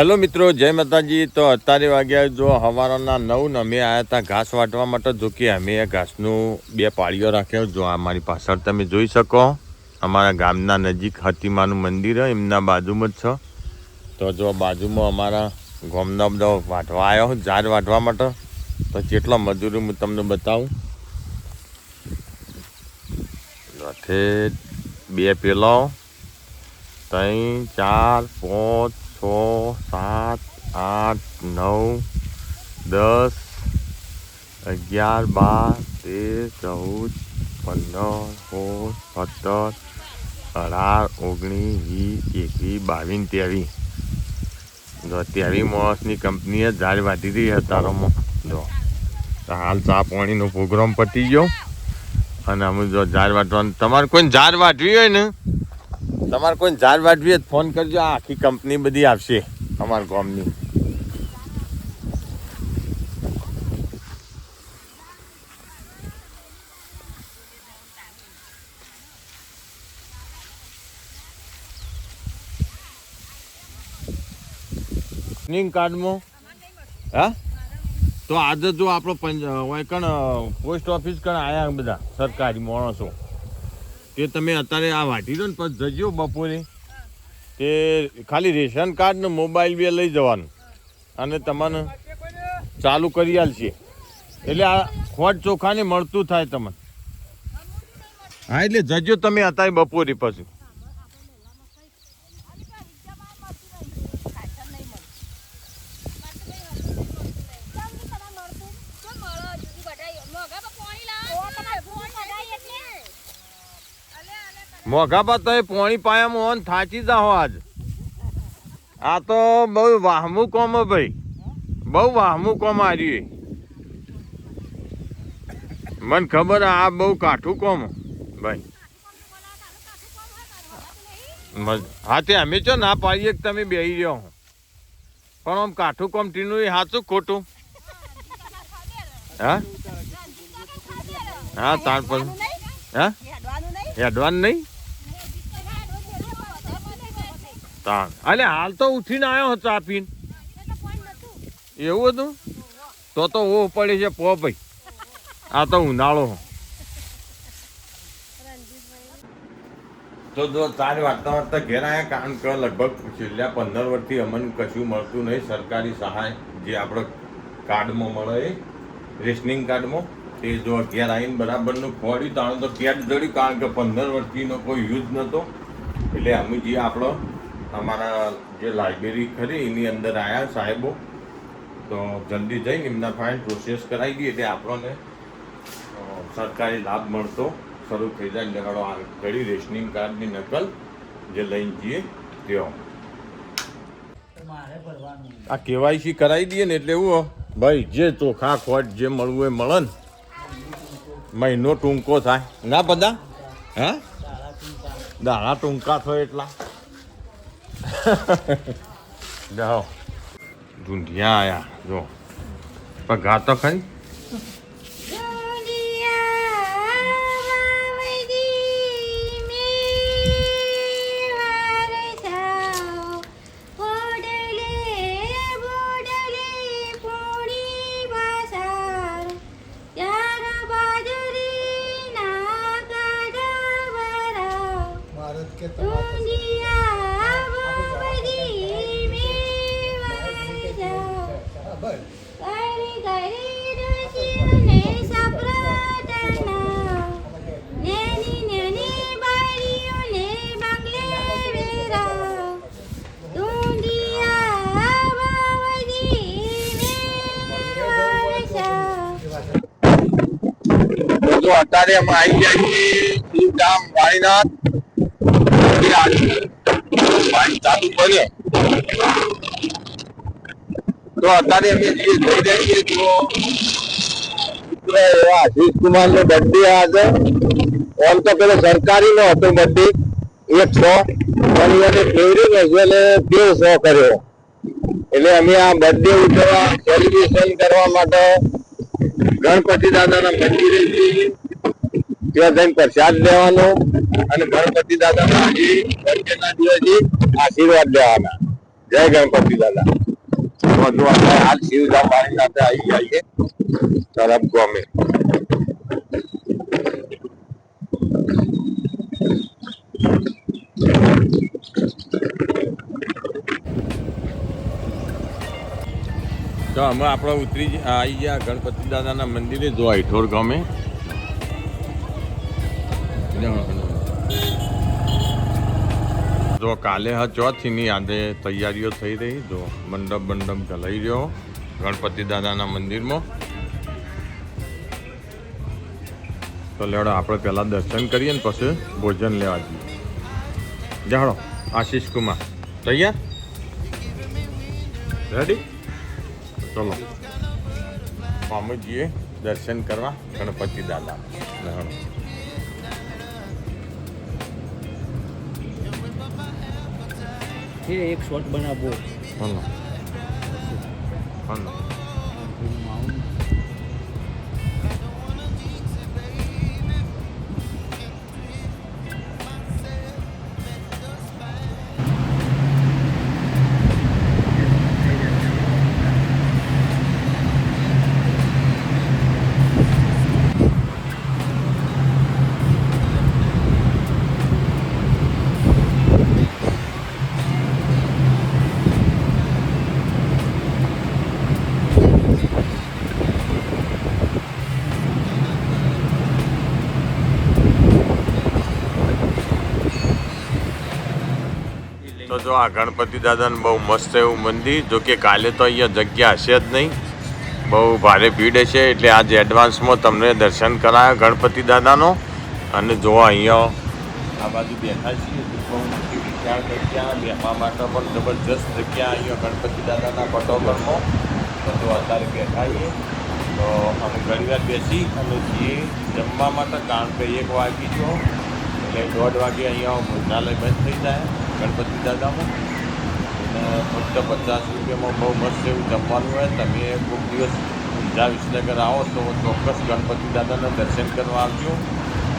Hello મિત્રો, જય માતાજી. તો અત્યારે વાગ્યા જો હવારના નવ ને અમે આવ્યા હતા ઘાસ વાટવા માટે. જો કે અમે ઘાસનું બે પાળીઓ રાખ્યો જો અમારી પાછળ તમે જોઈ શકો. અમારા ગામના નજીક હતીમાનું મંદિર એમના બાજુમાં જ છે. તો જો બાજુમાં અમારા ગોમના બધા વાટવા આવ્યો ઝાડ વાટવા માટે. તો જેટલો મજૂરી હું તમને બતાવું. બે પેલો ત્રણ, ચાર, પાંચ છ, સાત, આઠ, નવ, દસ, અગિયાર, બાર, તેર, ચૌદ, પંદર, સોળ, સત્તર, અઢાર, ઓગણીસ, વીસ, એકવીસ, બાવીસ, ત્રેવીસ. જો ત્રેવીસ માણસની કંપનીએ ઝાડ વાટી રહી હતારોમાં જો હાલ ચા પાણીનો પ્રોગ્રામ પતી ગયો. અને અમે જો ઝાડ વાટવાનું તમારે કોઈ ઝાડ વાટવી હોય ને? તમારે કોઈ ઝાડ વાટવી હોય તો ફોન કરજો. આ આખી કંપની બધી આવશે અમારા ગામની. રેશનિંગ કાર્ડમાં હા? તો આજે જો આપણો પંચ હોય કણ પોસ્ટ ઓફિસ કણ આયા બધા સરકારી માણસો. તે તમે અત્યારે આ વાટી દો ને પછી જજો બપોરે. તે ખાલી રેશન કાર્ડ ને મોબાઈલ બી લઈ જવાનું. અને તમને ચાલુ કરી આલશે. એટલે આ ખોટ ચોખાને મળતું થાય તમને. હા, એટલે જજો તમે અત્યારે બપોરે પછી. મોઘા પર તો પોણી પાયામાં ઓન થાચી જાઓ આજ. આ તો બહુ વાહમું કોમ હે ભાઈ. બહુ વાહમું કોમ આર્યું મને ખબર આ બહુ કાઠું કોમ ભાઈ. હા તે અમે છો ના પાડીએ કે તમે બેહી રહ્યો હો. પણ આમ કાઠું કોમ ટીનું એ સાચું ખોટું? હા? હા તાર પર હા? હેડવાનું નહીં? તાણ. અલે હાલ તો ઉઠીને આવ્યો હતો ચા પીને. એવું હતું? તો તો ઓ પડે છે પો ભાઈ. આ તો ઉનાળો તો જો તારી વાર્તા વાર્તા ઘેર આવ્યા કારણ કે લગભગ છેલ્લા પંદર વર્ષથી અમને કશું મળતું નહીં. સરકારી સહાય જે આપણે કાર્ડમાં મળે એ રેશનિંગ કાર્ડમાં તે જો ઘેર આવીને બરાબરનું ખોડ્યું તાણ તો જ જડ્યું કારણ કે પંદર વર્ષથીનો કોઈ યુઝ નહોતો એટલે અમે જે આપણો અમારા જે લાઇબ્રેરી ખરી, એની અંદર આવ્યા સાહેબો. તો જલ્દી જઈને એમના ફાઇલ પ્રોસેસ કરાવી દઈએ એટલે આપણને સરકારી લાભ મળતો. શરૂ થઈ જાય એટલે આ કરી રેશનિંગ કાર્ડની નકલ જે લઈને જઈએ તેઓ આ કેવાયસી કરાવી દઈએ ને એટલે એવું ભાઈ, જે ચોખા ખોટ જે મળવું એ મળે ને. મહિનો ટૂંકો થાય. ના બધા? હા? દાણા ટૂંકા થાય એટલા. જાઓ. ઢૂંઢિયા આયા જો. પણ ઘા તો ખરી? બરાબર અત્યારે અમે આવી ગયા છીએ ગામ વાણીનાથ વાણી ચાલુ બને અત્યારે અમે નો આજે ઓમ તો પેલો સરકારી નો હતો બર્થડે એક સો. કર્યો. એટલે અમે આ બર્થડે ઉજવવા સેલિબ્રેશન કરવા માટે ગણપતિ દાદાના મંદિરે જઈએ. ત્યાં જઈને પ્રસાદ લેવાનો અને ગણપતિ દાદાના આજે ના આશીર્વાદ લેવાના. જય ગણપતિ દાદા. તો આપણે હાલ શિવધામ વાળી સાથે આવી જઈએ તરફ ગમે. તો અમે આપણે ઉતરી આવી ગયા ગણપતિ દાદાના મંદિરે. જો હેઠોર ગામે. જો કાલે હા ચોથીની આજે તૈયારીઓ થઈ રહી, જો મંડપ મંડપ ચલાઈ રહ્યો, ગણપતિ દાદાના મંદિરમાં. તો લેવડો, આપણે પહેલાં દર્શન કરીએ ને પછી ભોજન લેવા જઈએ. જાણો, આશીષ કુમાર, તૈયાર? રેડી ચલો. સ્વામીજીએ દર્શન કરવા ગણપતિ દાદા. લેવડો છે એક શોટ બનાવવો હલો. હલો. જો આ ગણપતિ દાદાનું બહુ મસ્ત એવું મંદિર, જો કે કાલે તો અહીંયા જગ્યા હશે જ નહીં. બહુ ભારે ભીડ હશે, એટલે આજે એડવાન્સમાં તમને દર્શન કરાયો ગણપતિ દાદાનો. અને જો અહીંયા આ બાજુ બેઠા છીએ તો બહુ જગ્યા બેસવા માટે પણ જબરજસ્ત જગ્યા અહીંયા ગણપતિ દાદાના પટોકરમાં બધું અત્યારે બેઠા તો અમે ઘણી વાર બેસી અને જઈએ જમવા માટે કારણ કે એક વાગી ગયો એટલે દોઢ વાગે અહીંયા ભોજનાલય બંધ થઈ જાય. ગણપતિ દાદામાં. અને ફક્ત પચાસ રૂપિયામાં બહુ મસ્ત એવું જમવાનું હોય, તમે કોઈક દિવસ ઊંઝા વિસનગર આવો તો ચોક્કસ ગણપતિ દાદાના દર્શન કરવા આવજો.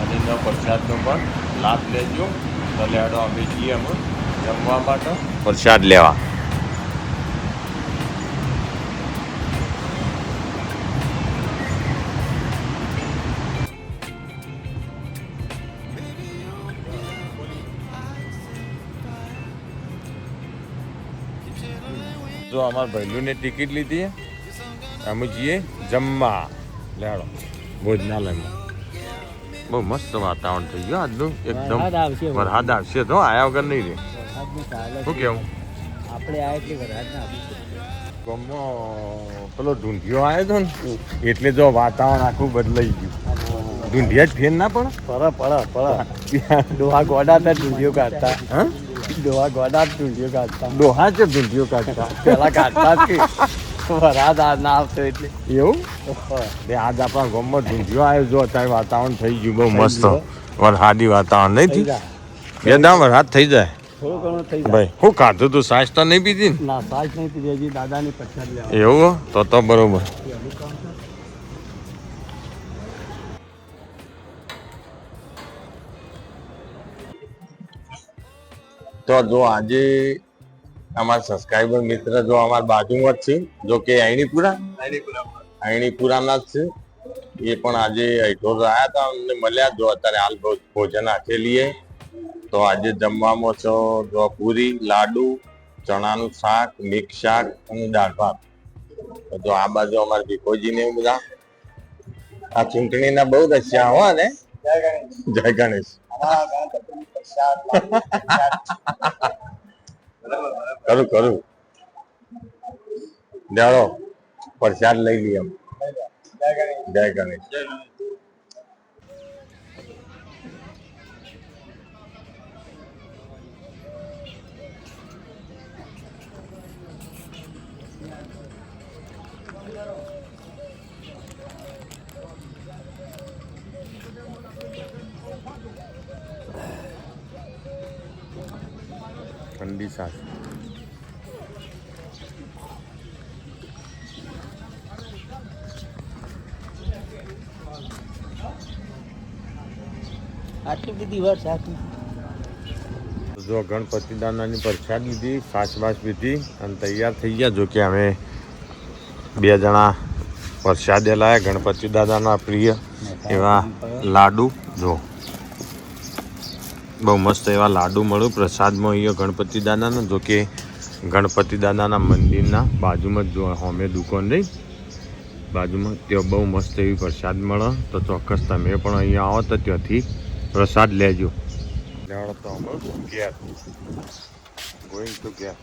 અને એનો પ્રસાદનો પણ લાભ લેજો. તો લેડો, અમે છીએ અમે જમવા માટે. પ્રસાદ લેવા. જો અમારા ભાઈલુને ટિકિટ લીધી. અમે જઈએ જમવા. લેડો ભોજનાલયમાં. બહુ મસ્ત વાતાવરણ થઈ ગયું આજનું એકદમ વરસાદ આવશે. તો આયા વગર નહીં રે શું કેવું? આપણે આ એટલે વરસાદ ના પેલો ઢૂંઢિયો આવ્યો હતો ને એટલે જો વાતાવરણ આખું બદલાઈ ગયું. ઢૂંઢિયા જ ફેર ના પડે? પડા પડા પડા. ડોહા ગોડા હતા ઢૂંઢિયો કાઢતા હા? ડોહા ગોડા ઢૂંઢીઓ કાઢતા. ડોહા છે ઢૂંઢિયો કાઢતા. પેલા કાઢતા કે વરસાદ આ ના આવતો એટલે. એવું? આજ આપણા ગામમાં ઢૂંઢિયો આવ્યો જો અત્યારે વાતાવરણ થઈ ગયું બહુ મસ્ત. વરસાદી વાતાવરણ નહીં થઈ થયું? બે દામ વરસાદ થઈ જાય. થોડું ઘણું થઈ જાય. ભાઈ હું ખાધું તું? સાસ તો નહીં પીધી ના? સાજ નહીં પીધી હજી દાદાની પ્રસાદ એવું? તો તો બરોબર. તો જો આજે અમારા સબસ્ક્રાઈબર મિત્ર જો અમારા બાજુમાં જ છે જો કે આઈણીપુરા આઈણીપુરાના જ છે. એ પણ આજે અહીઠોર રહ્યા હતા અમને મળ્યા. જો અત્યારે હાલ ભોજન આખેલીએ તો આજે જમવામાં છો જો પૂરી લાડુ ચણાનું શાક મિક્સ શાક અને દાળ ભાત. તો જો આ બાજુ અમારા ભીખોજી ને બધા. આ ચૂંટણીના બહુ રસ્યા હોય ને જય ગણેશ કરું કરું. જાણો પ્રસાદ લઈ લઈએ એમ. જય ગણેશ ઠંડી આટલી બધી જો ગણપતિ દાદાની પ્રસાદ લીધી છાશ પીધી અને તૈયાર થઈ ગયા. જો કે અમે બે જણા પ્રસાદે લાયા ગણપતિ દાદાના પ્રિય એવા લાડુ. જો. બહુ મસ્ત એવા લાડુ મળ્યું. પ્રસાદમાં અહીંયા ગણપતિ દાદાના, જો કે ગણપતિ દાદાના મંદિરના બાજુમાં જ હોમે દુકાન રહી. બાજુમાં ત્યાં બહુ મસ્ત એવી પ્રસાદ મળે. તો ચોક્કસ તમે પણ અહીંયા આવો તો ત્યાંથી પ્રસાદ લેજો. ગોઈંગ ટુ ઘેર